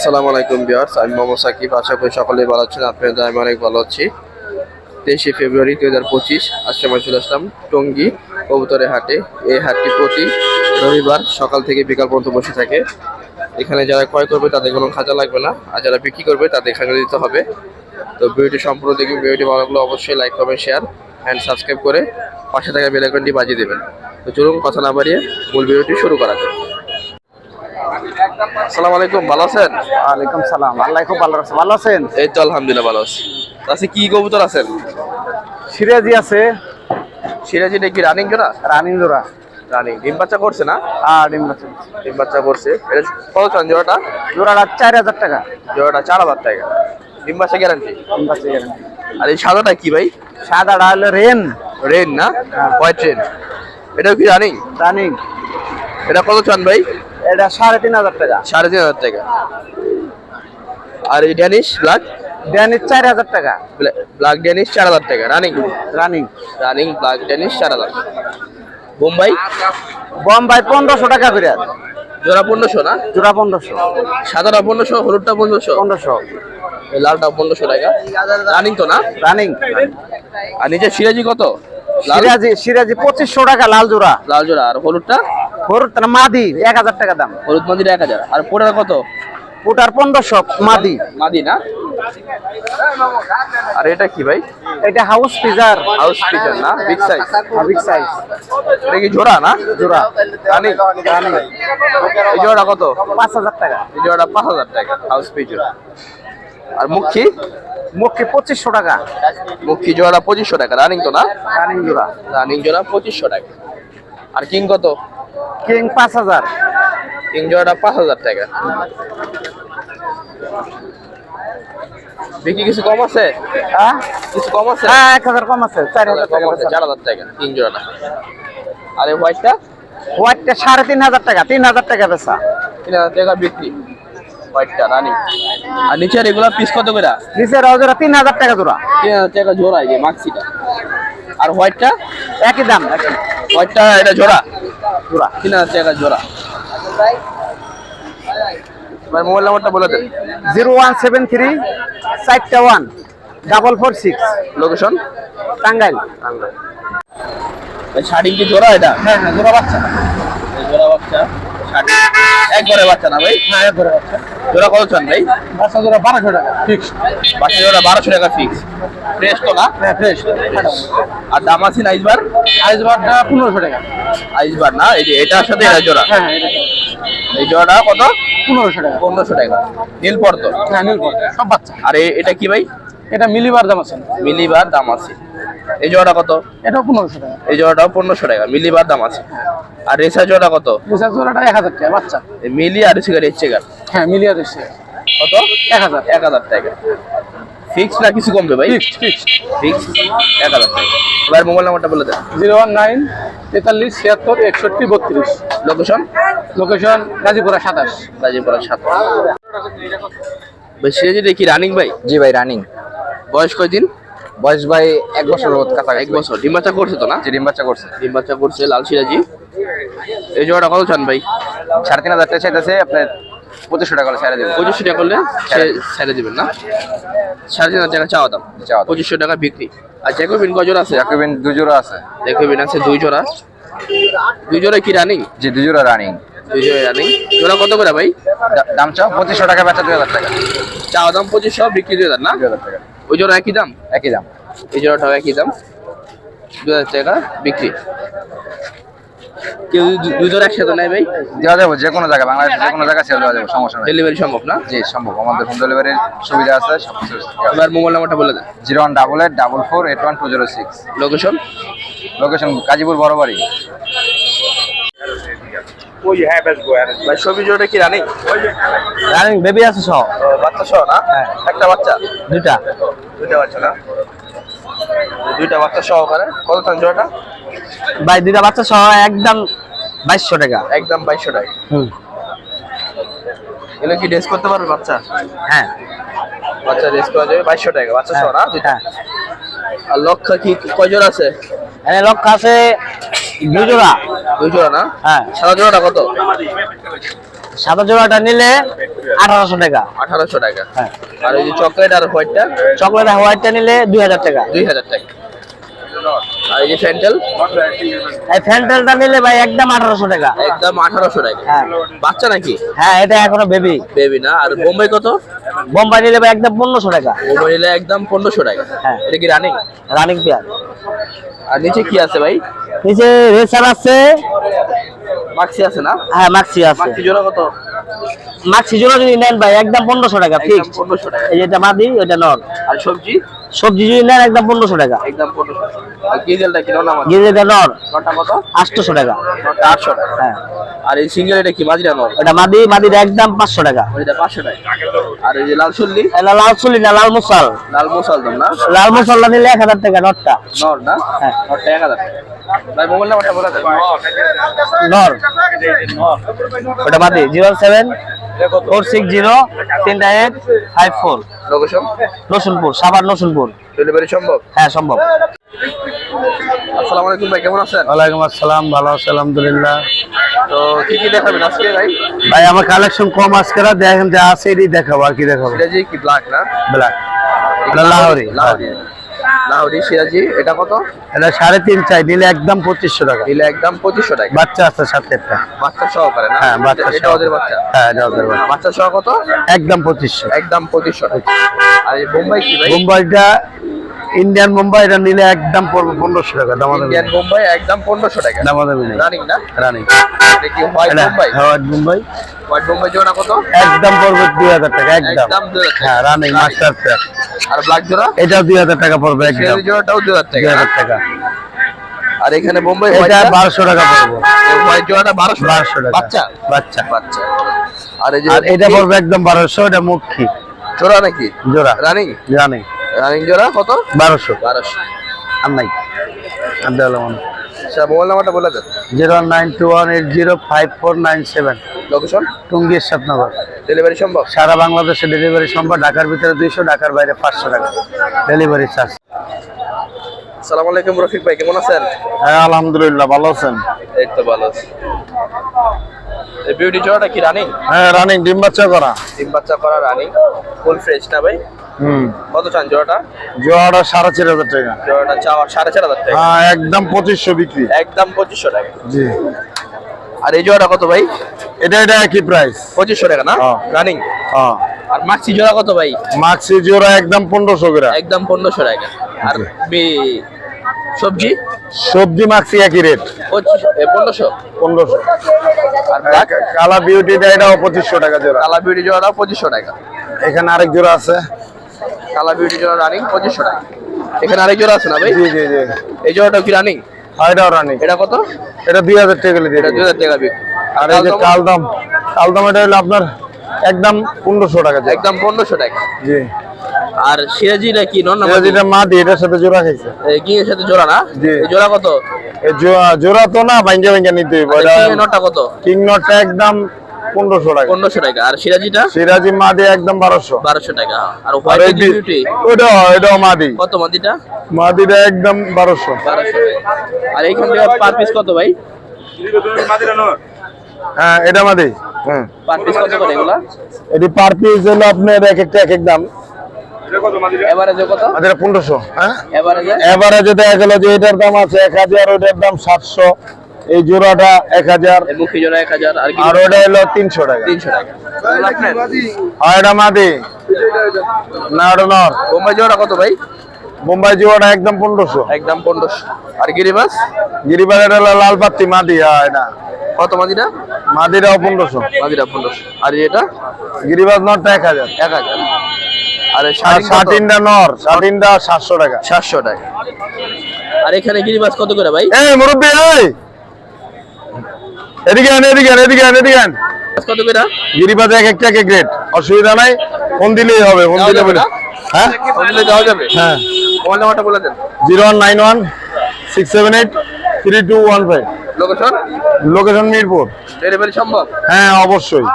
আসসালামু আলাইকুম বিয়ার্স আমি মোহাম্মদ সাকিব। আশা করি সকলেই ভালো আছেন আপনাদের আমি অনেক ভালো আছি। তেইশে ফেব্রুয়ারি দুই হাজার পঁচিশ, আজকে আমরা চলে আসলাম টঙ্গী কবুতরের হাটে। এই হাটটি প্রতি রবিবার সকাল থেকে বিকাল পর্যন্ত বসে থাকে। এখানে যারা ক্রয় করবে, তাদের কোনো খাঁচা লাগবে না। আর যারা বিক্রি করবে, তাদের খাজা দিতে হবে। তো ভিডিওটি সম্পূর্ণ দেখুন, ভিডিওটি ভালো লাগলে অবশ্যই like, comment, share and subscribe করে পাশে থাকা বেল আইকনটি বাজিয়ে দেবেন। তো চলুন, কথা না বাড়িয়ে মূল ভিডিওটি শুরু করা যাক। আসসালামু আলাইকুম ভালো আছেন? ওয়ালাইকুম সালাম। আল্লাহ খুব ভালো রাখছে ভালো আছেন? এই তো আলহামদুলিল্লাহ ভালো আছি। আচ্ছা কি কবুতর আছেন? সিরাজি আছে। সিরাজিটা কি রানিং জোড়া? রানিং জোড়া। রানিং। ডিম বাচ্চা করছে না? আর ডিম বাচ্চা ডিম বাচ্চা করছে। এটা কত চান জোড়াটা? জোড়াটা চার হাজার টাকা। জোড়াটা চার হাজার টাকা। ডিম বাচ্চা গ্যারান্টি ডিম বাচ্চা গ্যারান্টি আর এই সাদাটা কি ভাই? সাদাটা হলো রেন। রেন না? হ্যাঁ। White rain. এটাও কি রানিং? রানিং। এটা কত চান ভাই? এটা সাড়ে তিন হাজার টাকা। সাড়ে তিন হাজার টাকা। আর এই ড্যানিশ ব্ল্যাক ড্যানির চার হাজার টাকা। ব্ল্যাক ড্যানিশ চার হাজার টাকা। Running running running black Danish চার হাজার বোম্বাই বোম্বাই পনেরোশো টাকা করে। জোড়া পনেরোশো না? জোড়া পনেরোশো। সাদাটা পনেরোশো হলুদটা পনেরোশো। পনেরোশো। লালটা পনেরোশো টাকা। রানিং তো না? রানিং আর নিচে সিরাজি কত? সিরাজি সিরাজি পঁচিশশো টাকা লাল জোড়া। লাল জোড়া। আর হলুদটা? হলুদ না মাদি এক হাজার টাকা দাম। হলুদ মাদির এক হাজার। আর পোটার কত? ওটার পনেরোশো মাদি। মাদি না? আর এটা কি ভাই? এটা হাউস পিজার হাউস পিচার না? বিগ সাইজ বিগ সাইজ এটা কি জোড়া না? জোড়া। রানিং? রানিং। এই জোড়া কত? পাঁচ হাজার টাকা। এই জোড়াটা পাঁচ হাজার টাকা হাউস পিচার আর মুখী? মুখে পঁচিশশো টাকা। মুখী জোড়া পঁচিশশো টাকা রানিং তো না? রানিং জোড়া। রানিং জোড়া পঁচিশশো টাকা। আর কিং কত? কিং পাঁচ হাজার। কিং জোড়াটা পাঁচ হাজার টাকা। বিক্রি কিছু কম আছে? হ্যাঁ? কিছু কম আছে? হ্যাঁ এক হাজার কম আছে চার হাজার কম আছে চার হাজার টাকা জোড়াটা। আর এই হোয়াইটটা হোয়াইটটা সাড়ে তিন হাজার টাকা তিন হাজার টাকা বেচা। তিন হাজার টাকা বিক্রি। হোয়াইটটা রানিং। আর নিচের এগুলা পিস কত করে? নিচের জোড়া তিন হাজার টাকা জোড়া। তিন হাজার টাকা জোড়া এই যে মাক্সিটা আর হোয়াইটটা একই দাম। একই হোয়াইটটা এটা জোড়া। জোড়া তিন হাজার টাকা জোড়া। ভাই মোবাইল নাম্বারটা বলে দেন। জিরো ওয়ান সেভেন থ্রি চারটা one double four six. Location Tangail. Sari কি জোড়া এটা? হ্যাঁ হ্যাঁ জোড়া বাচ্চা। জোড়া বাচ্চা শাড়ি। একবারে বাচ্চা না ভাই? হ্যাঁ এক করে বাচ্চা। জোড়া কত চান ভাই? বাচ্চা জোড়া বারোশো টাকা ফিক্স বাচ্চা জোড়া বারোশো টাকা ফিক্স ফ্রেশ তো না? হ্যাঁ ফ্রেশ আর দাম আছে আইসবার? আইস বারটা পনেরোশো টাকা। আইসবার না? এই যে এটার সাথে এটা জোড়া? হ্যাঁ হ্যাঁ এই জোড়াটা কত? পনেরোশো টাকা। পনেরোশো টাকা। নীল পর্দ? হ্যাঁ নীলকর সব বাচ্চা। আর এটা কি ভাই? এটা মিলিবার দাম আছে। মিলিবার দাম আছে। এই জোড়াটা কত? এটাও পনেরোশো টাকা। এই জোড়াটাও পনেরোশো টাকা। মিলিবার দাম আছে। আর রেসা জোড়া কত? রিচার্জ জোড়াটা এক হাজার টাকা বাচ্চা। মিলি আর রেসিকার এসছেগার হ্যাঁ মিলিয়ার এসছে কত? এক হাজার। এক হাজার টাকা। ফিক্স না কিছু কমবে ভাই? ফিক্সড ফিক্সড ফিক্স এক হাজার টাকা। এবার মোবাইল নাম্বারটা বলে দেন। জিরো ওয়ান নাইন তেতাল্লিশ ছিয়াত্তর একষট্টি বত্রিশ। লোকেশন লোকেশন গাজীপুরা সাতাশ। গাজীপুরা সাত ভাই সিরাজি দেখি রানিং ভাই? জি ভাই রানিং বয়স কয়দিন? বয়স ভাই এক বছর কাছাকাছি এক বছর। ডিম বাচ্চা করছে তো না? জি ডিম বাচ্চা করছে। ডিম বাচ্চা করছে লাল সিরাজি। এই জোড়াটা কত চান ভাই? সাড়ে তিন হাজার টাকা চাইতেছে আপনার পঁচিশশো টাকা করে ছেড়ে দেবেন। পঁচিশশো টাকা করলে ছেড়ে দিবেন। না? সাড়ে তিন হাজার টাকা চাওয়া দাম। চাওয়া পঁচিশশো টাকা বিক্রি। আর জ্যাকোবিন কয় জোড়া আছে? জাকুবিন দু জোড়া আছে। জ্যাকোবিন আছে দুই জোড়া। দুই জোড়া কি রানিং জি দু জোড়া রানিং দুই জোড়া রানিং জোড়া কত করে ভাই? দাম চাও? পঁচিশশো টাকা বেচা দুই হাজার টাকা। চাওয়া দাম পঁচিশশো বিক্রি দুই হাজার না? দুই হাজার টাকা। ওই জোড়া একই দাম? একই দাম। এই জোড়াটাও একই দাম? দু হাজার টাকা বিক্রি। কেউ দু- দুই জোড়া একসাথে নেয় ভাই? দেওয়া যাব যে কোনো জায়গায় বাংলাদেশের যে কোনো জায়গায় সেল দেওয়া যাবে সমস্যা নেই। ডেলিভারি সম্ভব না? জি সম্ভব। আমাদের হোম ডেলিভারির সুবিধা আছে সব কিছু এবার মোবাইল নাম্বারটা বলে দেন। Zero one double eight double four eight one two zero six. Location location Gazipur ভাই ছবি জোড়াটা কি রানিং রানিং বেবি আছে সহ বাচ্চা সহ না? একটা বাচ্চা? দুইটা। দুইটা বাচ্চা না? দুইটা বাচ্চা সহকারে কত টান জোড়াটা? ভাই দুইটা বাচ্চা সহ একদম বাইশশো টাকা। একদম বাইশশো টাকা। হুম। এগুলো কি ড্রেস করতে পারবে বাচ্চা? হ্যাঁ। বাচ্চা ড্রেস করা যাবে বাইশশো টাকা বাচ্চা সহ না? দুইটা হ্যাঁ। আর লক্ষ্য কি কয় জোড়া আছে? এখানে লক্ষ্য আছে দুই জোড়া। দুই জোড়া না? হ্যাঁ। সাদা জোড়াটা কত? সাদা জোড়াটা নিলে আঠারোশো টাকা। আঠারোশো টাকা। হ্যাঁ। আর ওই যে চকলেট আর হোয়াইটটা? চকলেট হোয়াইটটা নিলে দুই হাজার টাকা। দুই হাজার টাকা। আর এই যে এই ফ্যান্টেলটা নিলে ভাই একদম আঠারোশো টাকা। একদম আঠারোশো টাকা। হ্যাঁ। বাচ্চা নাকি? হ্যাঁ এটা এখনও বেবি বেবি না। আর বোম্বাই কত? বোম্বাই নিলে ভাই একদম পনেরোশো টাকা। বোম্বাই নিলে একদম পনেরোশো টাকা। হ্যাঁ। এটা কি রানিং রানিং পেয়ার আর নিচে কি আছে ভাই? নিচে রেসার আছে। মাক্সি আছে না? হ্যাঁ মাক্সি আছে। মাক্সি জোড়া কত? মাক্সি জোড়া যদি নেন ভাই একদম পনেরোশো টাকা একদম ফিক্স পনেরোশো টাকা। এই যেটা মাদি ওইটা নর। আর সবজি? সবজি যদি নেন একদম পনেরোশো টাকা। একদম পনেরোশো আর গিজেলটা নর। কত আটশোশো টাকা। হ্যাঁ। আর এই সিঙ্গেল এটা কি নর? ওটা মাদি মাদিটা একদম পাঁচশো টাকা। ওইটা পাঁচশো টাকা। আর এই যে লাল চল্লি এটা লাল চুলি না লাল মুসাল। লাল মশাল দাম না? লাল মুসাল্লা নিলে টাকা নটটা নর না? হ্যাঁ। নরটা এক হাজার টাকা। ভাই মোবাইল নাম্বারটা বলে দেন। নর। ওটা মাদি zero seven four six zero তিনটা eight five four. Location Rasunpur Savar Rasunpur delivery সম্ভব? হ্যাঁ সম্ভব। আসসালামু আলাইকুম ভাই কেমন আছেন? ওয়ালাইকুম আসসালাম ভালো আছে আলহামদুলিল্লাহ। তো কি কি দেখাবেন আজকে ভাই? ভাই আমার কালেকশন কম আজকে দেখেন যা আছে এটাই দেখাবো আর কি দেখাবো। এটা যে কি ব্ল্যাক না? ব্ল্যাক এটা লাহোরি। লাহোরি। লাহোরি সিরাজি এটা কত? এটা সাড়ে তিন চাই নিলে একদম পঁচিশশো টাকা। দিলে একদম পঁচিশশো টাকা। বাচ্চা আছে সাথে একটা। বাচ্চা সহকারে না? হ্যাঁ বাচ্চা এটা। ওদের বাচ্চা? হ্যাঁ এটা ওদের বাচ্চা। বাচ্চা সহ কত? একদম পঁচিশশো। একদম পঁচিশশো আর এই বোম্বাই কি ভাই? মুম্বাইটা ইন্ডিয়ান মুম্বাই এটা নিলে একদম পড়বে পনেরোশো টাকা দামাদামি ইন্ডিয়ান বোম্বাই একদম পনেরোশো টাকা। দামাদামি নেই। রানিং না? রানি এটা কি হোয়াইট বোম্বাই হাওয়ার্ড মুম্বাই হোয়াইট বোম্বাই জোড়া কত? একদম পড়বে দুই হাজার টাকা একদম। একদম দুই হাজার টাকা। হ্যাঁ রানি মাস্টার প্যাক আর ব্ল্যাক জোড়া? এটাও দুই হাজার টাকা পড়বে একদম। জোড়াটাও দুই হাজার দুই হাজার টাকা। আর এখানে বোম্বাই এটা টাকা পড়বে। হোয়াইট জোড়াটা বারোশো বারোশো টাকা। বাচ্চা? বাচ্চা। বাচ্চা। আর এই যে এটা পড়বে একদম বারোশো এটা মুখী। জোড়া নাকি? জোড়া। রানিং রানি রানিং জোড়া কত? বারোশো। বারোশো। আর নাই। আর দেওয়াল আচ্ছা মোবাইল নাম্বারটা বলে দেন। Zero nine two one eight zero five four nine seven. Location টুঙ্গির Satnagar. Delivery সম্ভব? সারা বাংলাদেশে ডেলিভারি সম্ভব। ঢাকার ভিতরে দুইশো ঢাকার বাইরে পাঁচশো টাকা। ডেলিভারি চার্জ আসসালামু আলাইকুম রফিক ভাই কেমন আছেন? হ্যাঁ আলহামদুলিল্লাহ ভালো আছেন? এই তো ভালো আছি। এই বিউটি জোড়াটা কি রানিং হ্যাঁ রানিং ডিম বাচ্চা করা। তিন বাচ্চা করা রানিং ফুল ফ্রেশ না ভাই? কত চান জোড়াটা? জোয়াটা সাড়ে চার হাজার টাকা। জোড়াটা চাওয়া সাড়ে চার হাজার টাকা। হ্যাঁ একদম পঁচিশশো বিক্রি। একদম পঁচিশশো টাকা। জি। আর এই জোড়াটা কত ভাই? এটা এটা একই প্রাইস পঁচিশশো টাকা না? হ্যাঁ। রানিং হ্যাঁ। আর মাক্সি জোড়া কত ভাই? মাক্সি জোড়া একদম পনেরোশো গ্রাম একদম পনেরোশো টাকা। আর বি- সবজি? সবজি মাক্সি একই রেট পনেরোশো? পনেরোশো। আর কালা বিউটিটা এটাও পঁচিশশো টাকা জোড়া। কালা বিউটি জোড়াটা পঁচিশশো টাকা। এখানে আরেক জোড়া আছে। কালা বিউটি জোড়া রানিং পঁচিশশো টাকা। এখানে আরেক জোড়া আছে না ভাই? জি জি জি। এই জোড়াটা কি রানিং এটাও রানি এটা কত? এটা দুই হাজার টাকা দিয়ে এটা দুই হাজার টাকা বিক্রি। আর এই যে কালদম কালদম এটা হলো আপনার একদম পনেরোশো টাকা একদম পনেরোশো টাকা। জি। আর সিরাজিটা কি? নন এটা মা দিয়ে এটার সাথে জোড়া খাইছে। কিংয়ের সাথে জোড়া না? জি। জোড়া কত? এই জোড়া- জোড়া তো না ভাঙ্গে ভাঙ্গে নিতে এটা নটটা কত? কিং নটটা একদম পনেরোশো টাকা। টাকা। আর সিরাজিটা? সিরাজি মা দিয়ে একদম টাকা। আর আর হোয়াইট বিউটি ওটা এটাও মাদি। কত মাদিটা? মাদিটা একদম আর পার পিস কত ভাই? হ্যাঁ এটা মাদি। হ্যাঁ। পার পিস কত করে এগুলা? এটি পার পিস হলো আপনার এক একটা এক এক দাম। এভারেজে কত? আমাদের পনেরোশো হ্যাঁ? এভারেজে এবারে দেখা গেল যে এটার দাম আছে এক হাজার ওটার দাম সাতশো। এই জোড়াটা এক হাজার মুখি জোড়া এক হাজার আর ওটা হলো তিনশো টাকা। তিনশো টাকা। আর এটা মাদি? না ওটা নর। বোম্বাই জোড়া কত ভাই? বোম্বাই জোড়াটা একদম পনেরোশো। একদম পনেরোশো। আর গিরিবাস? গিরিবার এটা হলো লাল পাত্তি মাদি এটা কত মাদিটা? মাদিটাও পনেরোশো। মাদিটা পনেরোশো। আর এটা? গিরিবাজ নরটা এক হাজার। এক হাজার। আর কত? নর সাটিনটা সাতশো টাকা। সাতশো টাকা। আর এখানে গিরিবাস কত করে ভাই? এই মুরব্বী এই! এদিকে আন এদিকে আন এদিকে আন এদিকে আন কত করে গিরিবাজ এক একটা এক রেট অসুবিধা নাই। ফোন দিলেই হবে ফোন দিলে বলে। হ্যাঁ? ফোন দিলে দেওয়া যাবে? হ্যাঁ। মোবাইল নাম্বারটা বলে দেন। Zero one nine one six seven eight three two one five. Location? Location Mirpur. Delivery সম্ভব? হ্যাঁ অবশ্যই।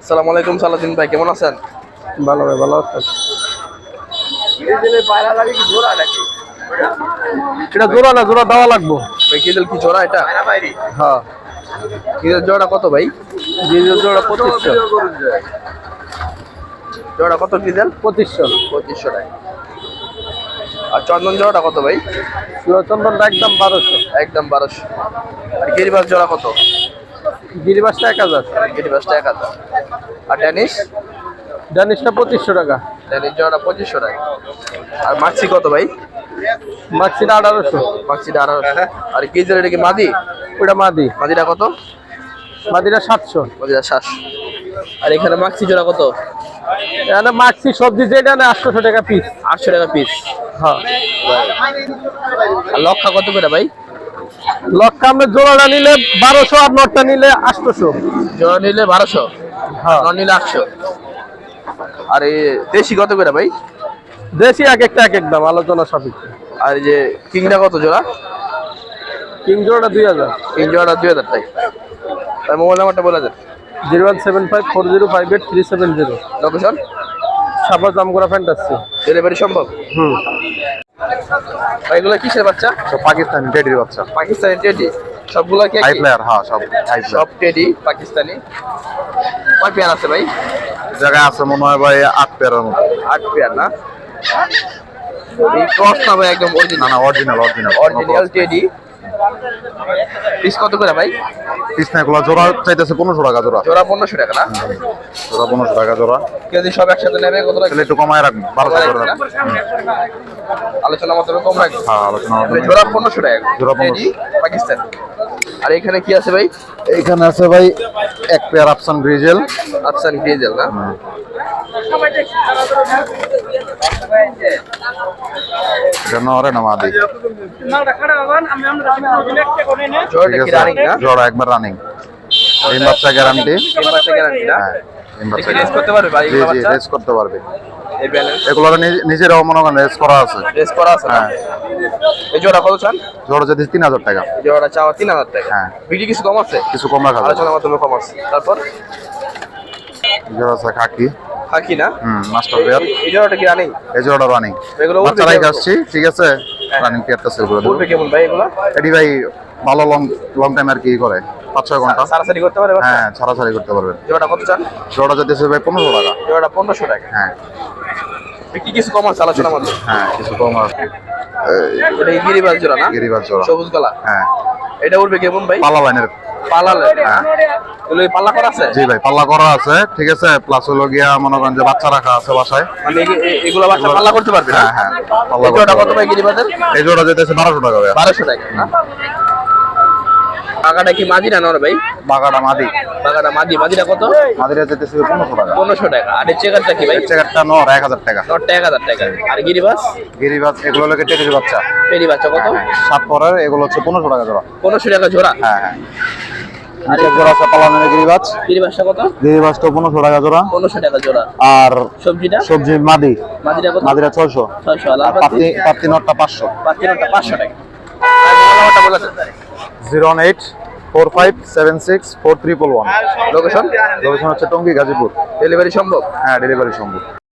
আসসালামু আলাইকুম সালাদিন ভাই কেমন আছেন? ভালো ভাই ভালো আছেন? এটা জোড়া না জোড়া দেওয়া লাগবো। ভাই কিদেল কি জোড়া এটা? হ্যাঁ। কিদেল জোড়া কত ভাই? গিরিবাস জোড়া পঁচিশশো। জোড়া কত ডিজেল পঁচিশশো। পঁচিশশো টাকা। আর চন্দন জোড়াটা কত ভাই? চন্দনটা একদম বারোশো। একদম বারোশো। আর গিরিবাস জোড়া কত? গিরিবাসটা এক হাজার। গিরিবাসটা এক হাজার। আর ড্যানিশ? ডানিশটা পঁচিশশো টাকা। ড্যানিশ জোড়াটা পঁচিশশো টাকা। আর মাক্সি কত ভাই? মাক্সিটা আঠারোশো। মাক্সিটা আঠারোশো। আর গিজের এটা কি মাদি? ওটা মাদি। মাদিটা কত? মাদিটা সাতশো। মাদিটা সাতশো। আর এখানে মাক্সি জোড়া কত? এখানে মাক্সি সবজি যেটা নেই আটশোশো টাকা পিস আটশো টাকা পিস হ্যাঁ। আর লক্ষা কত করে ভাই? লক্ষ্য আমরা জোড়াটা নিলে বারোশো আর নটটা নিলে আটশোশো। জোড়া নিলে বারোশো? হ্যাঁ। নন নিলে আটশো। আর দেশি কত করে ভাই? দেশি এক একটা এক এক দাম আলোচনা সাপেক্ষে। আর এই যে কিংটা কত জোড়া? কিং জোড়াটা দুই হাজার। কিং জোড়াটা দুই হাজার টাকা আর মোবাইল নাম্বারটা বলে দেন। Zero one seven five four zero five eight three seven zero. Location suppose দাম করা ফ্যান্টাসি ডেলিভারি সম্ভব? হুম। এগুলো কিসের বাচ্চা? পাকিস্তানি টেডির বাচ্চা। পাকিস্তানি টেডি সবগুলো কি হাই প্লেয়ার হ্যাঁ সব হাই সব টেডি পাকিস্তানি। কয় পেয়ার আছে ভাই? জায়গায় আছে মনে হয় ভাই আট পেয়ারের মতো। আট পেয়ার না? এই ক্রস ভাই একদম অরিজিনাল না original original original teddy piece কত করে ভাই? কৃষ্ণা এগুলো জোড়া চাইতেছে পনেরোশো টাকা জোড়া। জোড়া পনেরোশো টাকা না? জোড়া পনেরোশো টাকা জোড়া। কেউ সব একসাথে নেবে কত তাহলে একটু কমায় রাখবেন বারোশো করে রাখবেন আলোচনা মাধ্যমে কম রাখবে হ্যাঁ আলোচনা জোড়া পনেরোশো টাকা। জোড়া 1500 পাকিস্তান। আর এখানে কি আছে ভাই? এইখানে আছে ভাই এক পেয়ার আফসান গ্রিজেল আফসান গ্রিজেল না? জোড়া একবার রানিং ডিম বাচ্চা গ্যারান্টি করতে পারবে এগুলো নিজেরাও মনে করেন রেস করা আছে। রেস করা আছে হ্যাঁ। এই জোড়া কত চান? জোড়া যদি তিন হাজার টাকা। চাওয়া তিন হাজার টাকা। হ্যাঁ। বিক্রি কিছু কম আছে? কিছু কম রাখা আলোচনার মাধ্যমে কম আছে। তারপর? জোড়া আছে খাকি। হাকি না? মাস্টার পেয়ার এই জোড়াটা কি রানিং এই জোড়াটা রানিং এগুলো উঠবে বাচ্চা আসছি ঠিক আছে? রানিং পেয়ারটা সেল করে দেবো। কেমন ভাই এগুলো? এটি ভাই ভালো লং লং টাইম আর কি করে পাঁচ ছয় ঘণ্টা। সারাসারি করতে পারে বাচ্চা? হ্যাঁ ছাড়াছাড়ি করতে পারবেন জোড়াটা কত চান? জোড়া যেতেছে ভাই পনেরোশো টাকা। জোড়াটা পনেরোশো টাকা। হ্যাঁ। বিক্রি কিছু কম আছে আলোচনার মাধ্যমে হ্যাঁ কিছু কম আর এটা কি গিরিবাজ জোড়া না? গিরিবাজ জোড়া। সবুজ গলা। হ্যাঁ। এটা উঠবে কেমন ভাই? পাল্লা লাইনের পাল্লা হ্যাঁ এগুলো পাল্লা করা আছে? জি ভাই পাল্লা করা আছে ঠিক আছে প্লাস হলো গিয়া মনে করেন যে বাচ্চা রাখা আছে বাসায়। মানে এগুলো বাচ্চা পাল্লা করতে পারবে হ্যাঁ হ্যাঁ পাল্লা কত ভাই গিরিবাজের এই জোড়া যেতেছে বারোশো টাকা ভাই। টাকা না? বাগাটা কি মাদি না নর ভাই? বাগাটা মাদি। বাগাটা মাদি মাদিটা কত? যেতেছে পনেরোশো টাকা। পনেরোশো টাকা। আর চেকারটা কি ভাই? চেকারটা নর টাকা। আর গিরিবাস? এগুলো বাচ্চা? বাচ্চা কত? সাত পরের এগুলো হচ্ছে পনেরোশো টাকা জোড়া। পনেরোশো টাকা জোড়া? হ্যাঁ হ্যাঁ। নিচের জোড়া আছে পালানের গিরিবাজ। গিরিবাসটা কত? গিরিবাজটা পনেরোশো টাকা জোড়া। পনেরোশো টাকা জোড়া। আর সবজিটা? সবজি মাদি। মাদিটা কত? মাদিরা ছয়শো। ছয়শো। আর আর পাতি পাতি নটটা পাঁচশো। পাঁচ নটটা পাঁচশো টাকা। নাম্বারটা বলে দেন zero one eight four five seven six four one. Location? Location হচ্ছে টঙ্গী গাজীপুর। ডেলিভারি সম্ভব? হ্যাঁ ডেলিভারি সম্ভব।